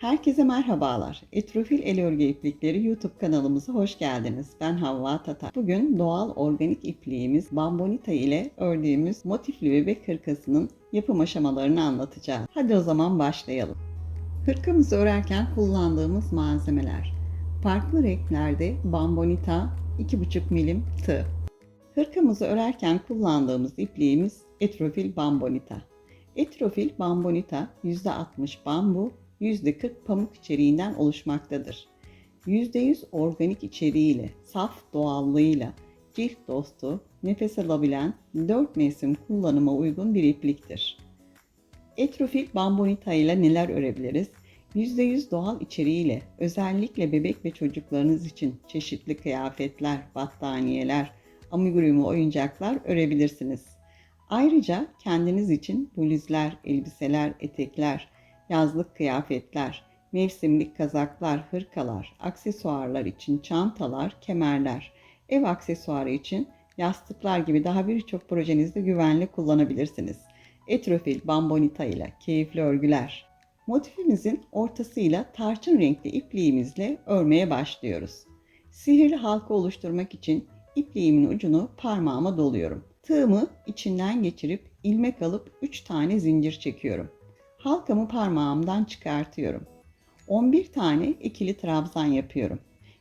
Herkese merhabalar. Etrofil El Örgü İplikleri YouTube kanalımıza hoş geldiniz. Ben Havva Tatar. Bugün doğal organik ipliğimiz Bambonita ile ördüğümüz motifli bebek hırkasının yapım aşamalarını anlatacağım. Hadi o zaman başlayalım. Hırkamızı örerken kullandığımız malzemeler. Farklı renklerde Bambonita 2,5 milim tığ. Hırkamızı örerken kullandığımız ipliğimiz Etrofil Bambonita. Etrofil Bambonita %60 bambu, %40 pamuk içeriğinden oluşmaktadır. %100 organik içeriğiyle, saf doğallığıyla, cilt dostu, nefes alabilen, 4 mevsim kullanıma uygun bir ipliktir. Etrofil bambonita ile neler örebiliriz? %100 doğal içeriğiyle özellikle bebek ve çocuklarınız için çeşitli kıyafetler, battaniyeler, amigurumi oyuncaklar örebilirsiniz. Ayrıca kendiniz için bluzlar, elbiseler, etekler, yazlık kıyafetler, mevsimlik kazaklar, hırkalar, aksesuarlar için çantalar, kemerler, ev aksesuarı için yastıklar gibi daha birçok projenizde güvenli kullanabilirsiniz. Etrofil bambonita ile keyifli örgüler. Motifimizin ortasıyla tarçın renkli ipliğimizle örmeye başlıyoruz. Sihirli halka oluşturmak için ipliğimin ucunu parmağıma doluyorum. Tığımı içinden geçirip ilmek alıp 3 tane zincir çekiyorum. Halkamı parmağımdan çıkartıyorum. 11 tane ikili trabzan yapıyorum.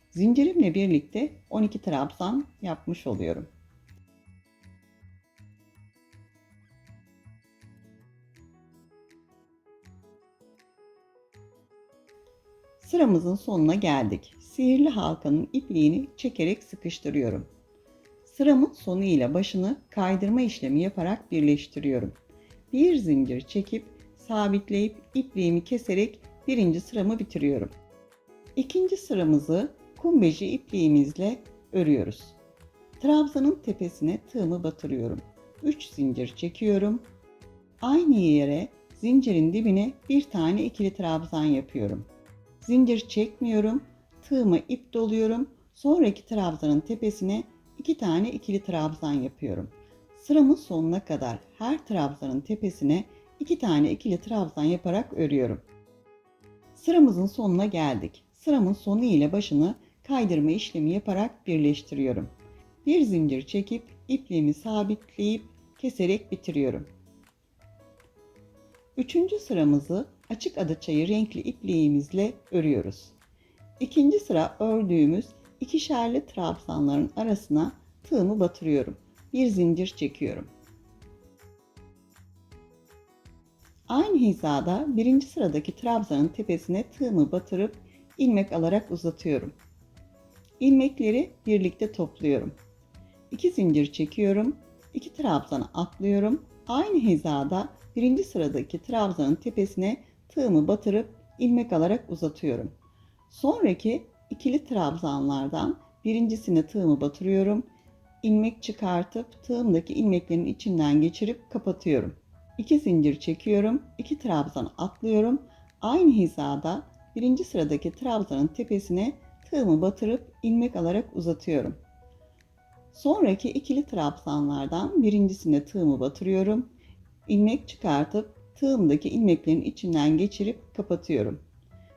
Zincirimle birlikte 12 trabzan yapmış oluyorum. Sıramızın sonuna geldik. Sihirli halkanın ipliğini çekerek sıkıştırıyorum. Sıramın sonu ile başını kaydırma işlemi yaparak birleştiriyorum. Bir zincir çekip sabitleyip ipliğimi keserek birinci sıramı bitiriyorum. İkinci sıramızı kumbeci ipliğimizle örüyoruz. Trabzanın tepesine tığımı batırıyorum. 3 zincir çekiyorum. Aynı yere zincirin dibine bir tane ikili trabzan yapıyorum. Zincir çekmiyorum. Tığımı ip doluyorum. Sonraki trabzanın tepesine iki tane ikili trabzan yapıyorum. Sıramın sonuna kadar her trabzanın tepesine iki tane ikili trabzan yaparak örüyorum. Sıramızın sonuna geldik. Sıramın sonu ile başını kaydırma işlemi yaparak birleştiriyorum. Bir zincir çekip ipliğimi sabitleyip keserek bitiriyorum. Üçüncü sıramızı açık adaçayı renkli ipliğimizle örüyoruz. İkinci sıra ördüğümüz ikişerli trabzanların arasına tığımı batırıyorum. Bir zincir çekiyorum. Aynı hizada birinci sıradaki trabzanın tepesine tığımı batırıp ilmek alarak uzatıyorum. İlmekleri birlikte topluyorum. İki zincir çekiyorum. iki trabzanı atlıyorum. Aynı hizada birinci sıradaki trabzanın tepesine tığımı batırıp ilmek alarak uzatıyorum. Sonraki ikili trabzanlardan birincisine tığımı batırıyorum. ilmek çıkartıp tığımdaki ilmeklerin içinden geçirip kapatıyorum. 2 zincir çekiyorum. 2 trabzan atlıyorum. Aynı hizada birinci sıradaki trabzanın tepesine tığımı batırıp ilmek alarak uzatıyorum. Sonraki ikili trabzanlardan birincisine tığımı batırıyorum. ilmek çıkartıp tığımdaki ilmeklerin içinden geçirip kapatıyorum.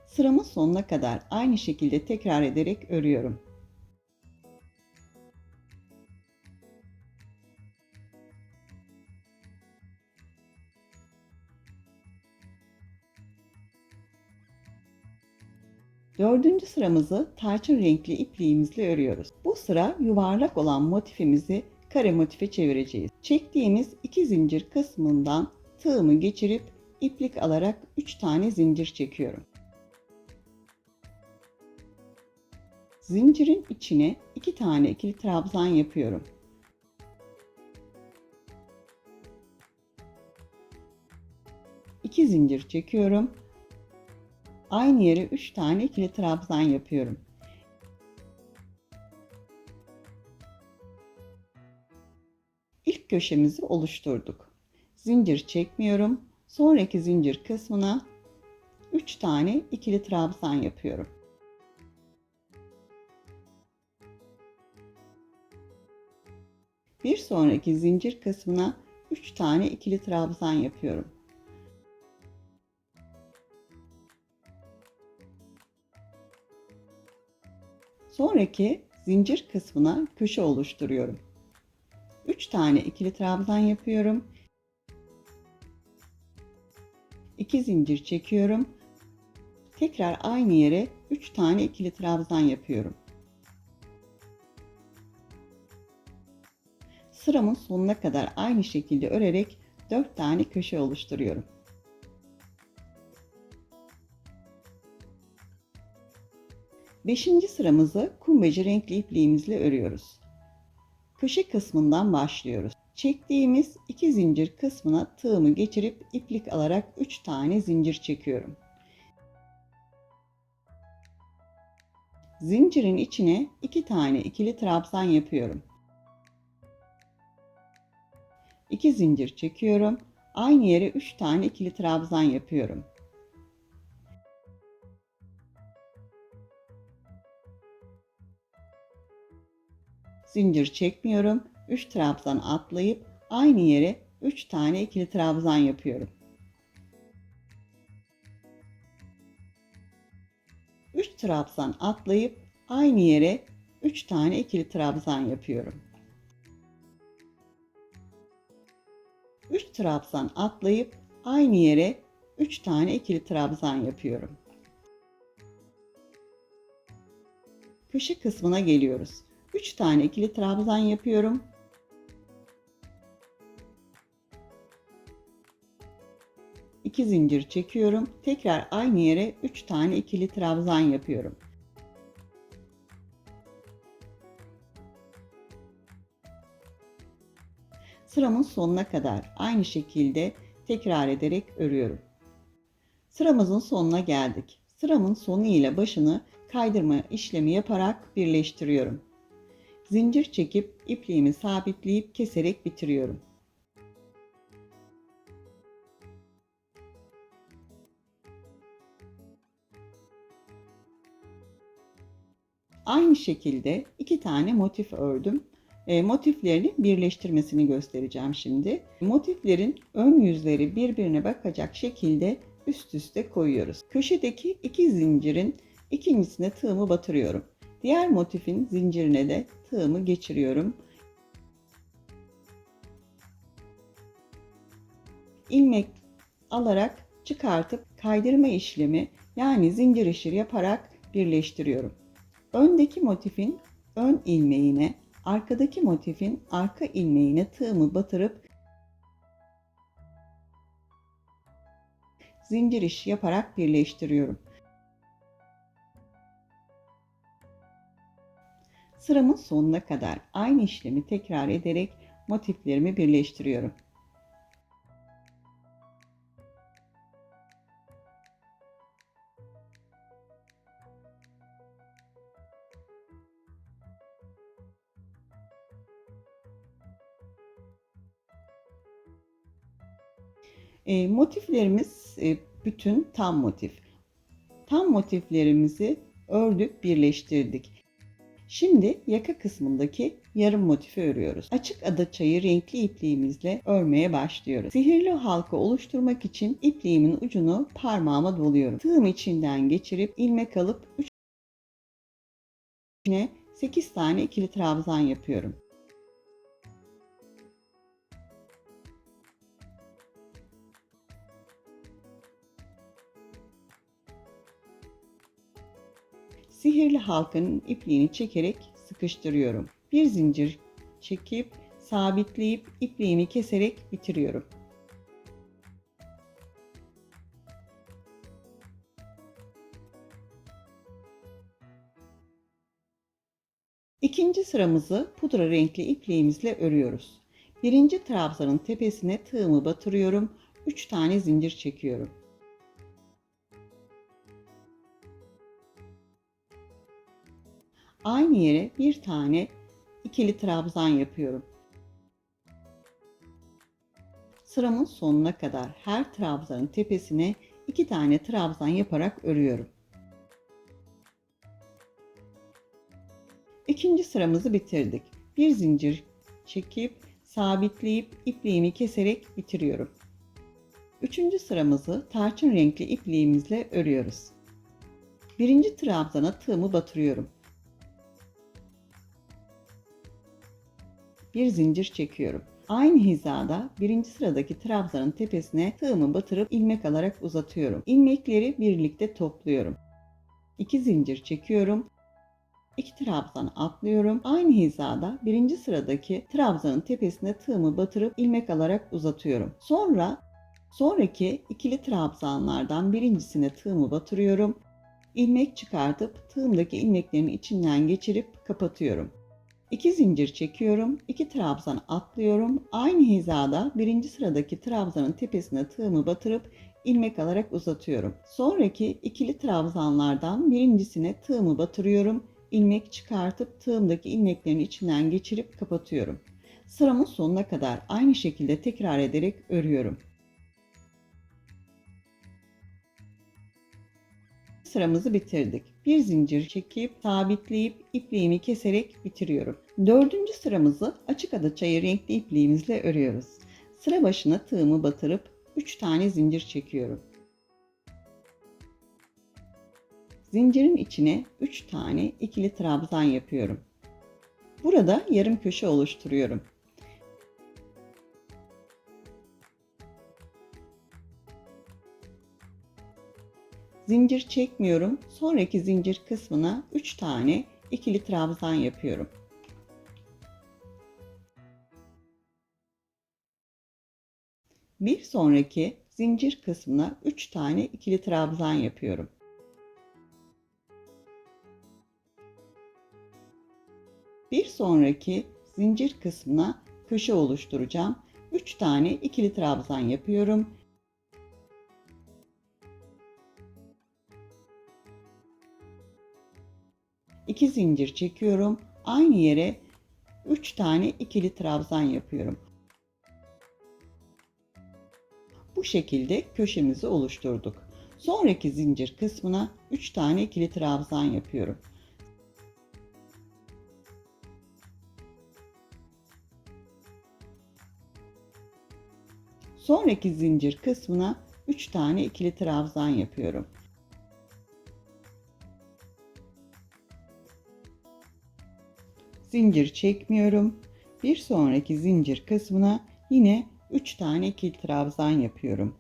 Sıramın sonuna kadar aynı şekilde tekrar ederek örüyorum. Dördüncü sıramızı tarçın renkli ipliğimizle örüyoruz. Bu sıra yuvarlak olan motifimizi kare motife çevireceğiz. Çektiğimiz iki zincir kısmından tığımı geçirip iplik alarak 3 tane zincir çekiyorum. Zincirin içine 2 tane ikili trabzan yapıyorum. İki zincir çekiyorum Aynı yere 3 tane ikili trabzan yapıyorum. İlk köşemizi oluşturduk. Zincir çekmiyorum. Sonraki zincir kısmına 3 tane ikili trabzan yapıyorum. Bir sonraki zincir kısmına 3 tane ikili trabzan yapıyorum. Sonraki zincir kısmına köşe oluşturuyorum. 3 tane ikili trabzan yapıyorum. 2 zincir çekiyorum. Tekrar aynı yere 3 tane ikili trabzan yapıyorum. Sıramın sonuna kadar aynı şekilde örerek 4 tane köşe oluşturuyorum. Beşinci sıramızı kumbacı renkli ipliğimizle örüyoruz. Köşe kısmından başlıyoruz. Çektiğimiz iki zincir kısmına tığımı geçirip iplik alarak 3 tane zincir çekiyorum. Zincirin içine 2 tane ikili trabzan yapıyorum. 2 zincir çekiyorum. Aynı yere 3 tane ikili trabzan yapıyorum. Zincir çekmiyorum. 3 trabzan atlayıp aynı yere 3 tane ikili trabzan yapıyorum. 3 trabzan atlayıp aynı yere 3 tane ikili trabzan yapıyorum. 3 trabzan atlayıp aynı yere 3 tane ikili trabzan yapıyorum. Köşe kısmına geliyoruz. 3 tane ikili trabzan yapıyorum. İki zincir çekiyorum. Tekrar aynı yere 3 tane ikili trabzan yapıyorum. Sıramın sonuna kadar aynı şekilde tekrar ederek örüyorum. Sıramızın sonuna geldik. Sıramın sonu ile başını kaydırma işlemi yaparak birleştiriyorum. Zincir çekip ipliğimi sabitleyip keserek bitiriyorum. Aynı şekilde iki tane motif ördüm. E, motiflerini birleştirmesini göstereceğim şimdi. Motiflerin ön yüzleri birbirine bakacak şekilde üst üste koyuyoruz. Köşedeki iki zincirin ikincisine tığımı batırıyorum. Diğer motifin zincirine de tığımı geçiriyorum. ilmek alarak çıkartıp kaydırma işlemi yani zincir işir yaparak birleştiriyorum. Öndeki motifin ön ilmeğine, arkadaki motifin arka ilmeğine tığımı batırıp zincir işi yaparak birleştiriyorum. Sıramın sonuna kadar aynı işlemi tekrar ederek motiflerimi birleştiriyorum. E, motiflerimiz e, bütün tam motif. Tam motiflerimizi ördük, birleştirdik. Şimdi yaka kısmındaki yarım motifi örüyoruz. Açık adaçayı renkli ipliğimizle örmeye başlıyoruz. Sihirli halka oluşturmak için ipliğimin ucunu parmağıma doluyorum. Tığım içinden geçirip ilmek alıp 3 8 tane ikili trabzan yapıyorum. Sihirli halkanın ipliğini çekerek sıkıştırıyorum. Bir zincir çekip sabitleyip ipliğimi keserek bitiriyorum. İkinci sıramızı pudra renkli ipliğimizle örüyoruz. Birinci trabzanın tepesine tığımı batırıyorum. 3 tane zincir çekiyorum. Aynı yere bir tane ikili trabzan yapıyorum. Sıramın sonuna kadar her trabzanın tepesine iki tane trabzan yaparak örüyorum. İkinci sıramızı bitirdik. Bir zincir çekip sabitleyip ipliğimi keserek bitiriyorum. Üçüncü sıramızı tarçın renkli ipliğimizle örüyoruz. Birinci trabzana tığımı batırıyorum. Bir zincir çekiyorum. Aynı hizada birinci sıradaki trabzanın tepesine tığımı batırıp ilmek alarak uzatıyorum. İlmekleri birlikte topluyorum. 2 zincir çekiyorum. 2 trabzan atlıyorum. Aynı hizada birinci sıradaki trabzanın tepesine tığımı batırıp ilmek alarak uzatıyorum. Sonra sonraki ikili trabzanlardan birincisine tığımı batırıyorum. İlmek çıkartıp tığımdaki ilmeklerin içinden geçirip kapatıyorum. 2 zincir çekiyorum, 2 trabzan atlıyorum. Aynı hizada birinci sıradaki trabzanın tepesine tığımı batırıp ilmek alarak uzatıyorum. Sonraki ikili trabzanlardan birincisine tığımı batırıyorum. ilmek çıkartıp tığımdaki ilmeklerin içinden geçirip kapatıyorum. Sıramın sonuna kadar aynı şekilde tekrar ederek örüyorum. sıramızı bitirdik. Bir zincir çekip sabitleyip ipliğimi keserek bitiriyorum. Dördüncü sıramızı açık ada çayı renkli ipliğimizle örüyoruz. Sıra başına tığımı batırıp 3 tane zincir çekiyorum. Zincirin içine 3 tane ikili trabzan yapıyorum. Burada yarım köşe oluşturuyorum. Zincir çekmiyorum. Sonraki zincir kısmına 3 tane ikili trabzan yapıyorum. Bir sonraki zincir kısmına 3 tane ikili trabzan yapıyorum. Bir sonraki zincir kısmına köşe oluşturacağım. 3 tane ikili trabzan yapıyorum. 2 zincir çekiyorum. Aynı yere 3 tane ikili trabzan yapıyorum. Bu şekilde köşemizi oluşturduk. Sonraki zincir kısmına 3 tane ikili trabzan yapıyorum. Sonraki zincir kısmına 3 tane ikili trabzan yapıyorum. Zincir çekmiyorum. Bir sonraki zincir kısmına yine 3 tane ikili trabzan yapıyorum.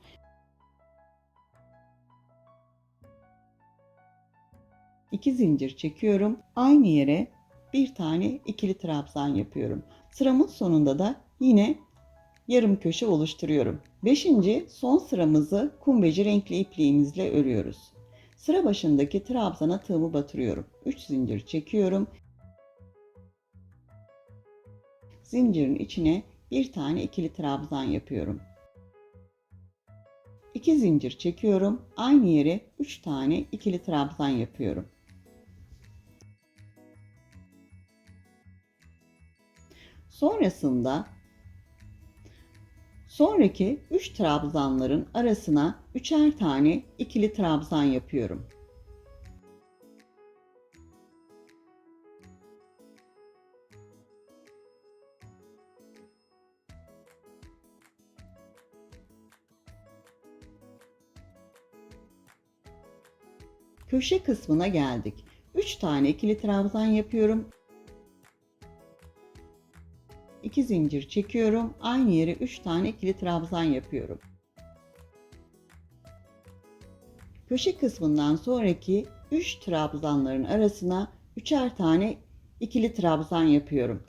İki zincir çekiyorum. Aynı yere bir tane ikili trabzan yapıyorum. Sıramın sonunda da yine yarım köşe oluşturuyorum. Beşinci son sıramızı kumbeci renkli ipliğimizle örüyoruz. Sıra başındaki trabzana tığımı batırıyorum. 3 zincir çekiyorum. Zincirin içine bir tane ikili trabzan yapıyorum. 2 zincir çekiyorum. Aynı yere 3 tane ikili trabzan yapıyorum. Sonrasında sonraki 3 trabzanların arasına üçer tane ikili trabzan yapıyorum. Köşe kısmına geldik. 3 tane ikili trabzan yapıyorum. 2 zincir çekiyorum. Aynı yere 3 tane ikili trabzan yapıyorum. Köşe kısmından sonraki 3 trabzanların arasına 3'er tane ikili trabzan yapıyorum.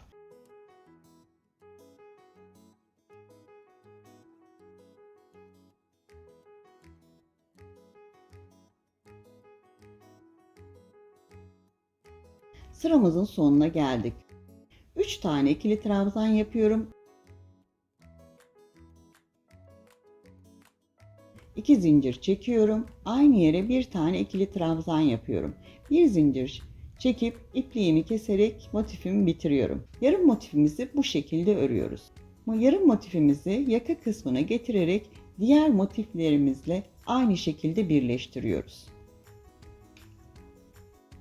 Sıramızın sonuna geldik. 3 tane ikili trabzan yapıyorum. 2 zincir çekiyorum. Aynı yere bir tane ikili trabzan yapıyorum. Bir zincir çekip ipliğimi keserek motifimi bitiriyorum. Yarım motifimizi bu şekilde örüyoruz. Yarım motifimizi yaka kısmına getirerek diğer motiflerimizle aynı şekilde birleştiriyoruz.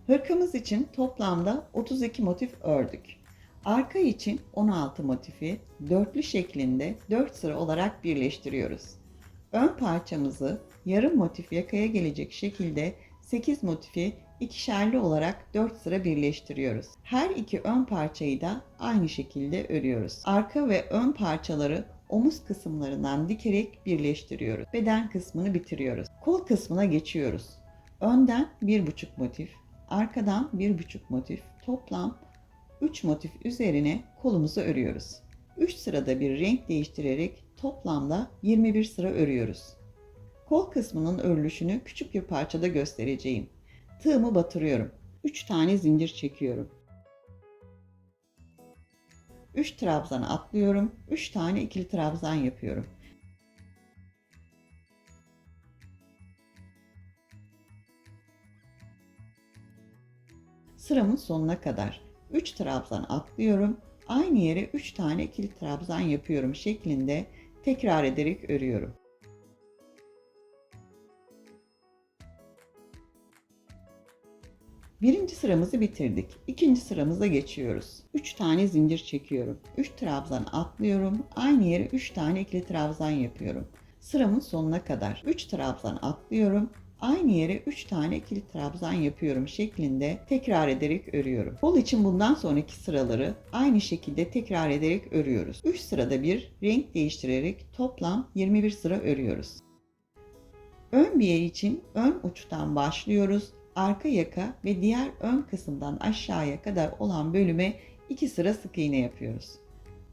Hırkamız için toplamda 32 motif ördük. Arka için 16 motifi dörtlü şeklinde 4 sıra olarak birleştiriyoruz. Ön parçamızı yarım motif yakaya gelecek şekilde 8 motifi ikişerli olarak 4 sıra birleştiriyoruz. Her iki ön parçayı da aynı şekilde örüyoruz. Arka ve ön parçaları omuz kısımlarından dikerek birleştiriyoruz. Beden kısmını bitiriyoruz. Kol kısmına geçiyoruz. Önden 1,5 motif, arkadan 1,5 motif, toplam 3 motif üzerine kolumuzu örüyoruz. 3 sırada bir renk değiştirerek toplamda 21 sıra örüyoruz. Kol kısmının örülüşünü küçük bir parçada göstereceğim. Tığımı batırıyorum. 3 tane zincir çekiyorum. 3 trabzan atlıyorum. 3 tane ikili trabzan yapıyorum. Sıramın sonuna kadar 3 trabzan atlıyorum. Aynı yere 3 tane ikili trabzan yapıyorum şeklinde tekrar ederek örüyorum. Birinci sıramızı bitirdik. İkinci sıramıza geçiyoruz. 3 tane zincir çekiyorum. 3 trabzan atlıyorum. Aynı yere 3 tane ikili trabzan yapıyorum. Sıramın sonuna kadar 3 trabzan atlıyorum. Aynı yere 3 tane ikili trabzan yapıyorum şeklinde tekrar ederek örüyorum. Kol için bundan sonraki sıraları aynı şekilde tekrar ederek örüyoruz. 3 sırada bir renk değiştirerek toplam 21 sıra örüyoruz. Ön biye için ön uçtan başlıyoruz arka yaka ve diğer ön kısımdan aşağıya kadar olan bölüme 2 sıra sık iğne yapıyoruz.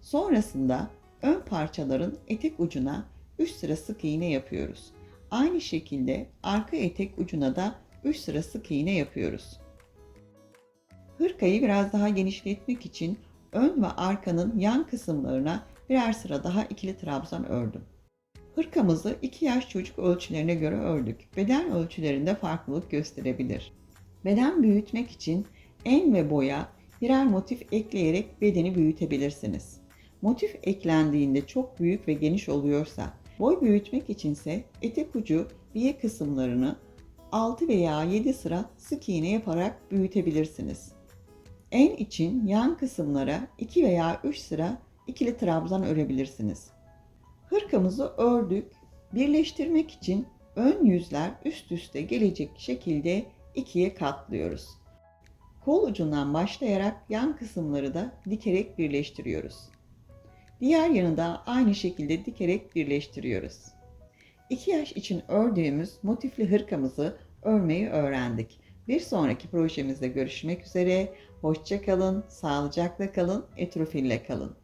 Sonrasında ön parçaların etek ucuna 3 sıra sık iğne yapıyoruz. Aynı şekilde arka etek ucuna da 3 sıra sık iğne yapıyoruz. Hırkayı biraz daha genişletmek için ön ve arkanın yan kısımlarına birer sıra daha ikili trabzan ördüm. Hırkamızı 2 yaş çocuk ölçülerine göre ördük. Beden ölçülerinde farklılık gösterebilir. Beden büyütmek için en ve boya birer motif ekleyerek bedeni büyütebilirsiniz. Motif eklendiğinde çok büyük ve geniş oluyorsa, boy büyütmek içinse etek ucu biye kısımlarını 6 veya 7 sıra sık iğne yaparak büyütebilirsiniz. En için yan kısımlara 2 veya 3 sıra ikili trabzan örebilirsiniz. Hırkamızı ördük. Birleştirmek için ön yüzler üst üste gelecek şekilde ikiye katlıyoruz. Kol ucundan başlayarak yan kısımları da dikerek birleştiriyoruz. Diğer yanı da aynı şekilde dikerek birleştiriyoruz. 2 yaş için ördüğümüz motifli hırkamızı örmeyi öğrendik. Bir sonraki projemizde görüşmek üzere. Hoşça kalın, sağlıcakla kalın, etrofille kalın.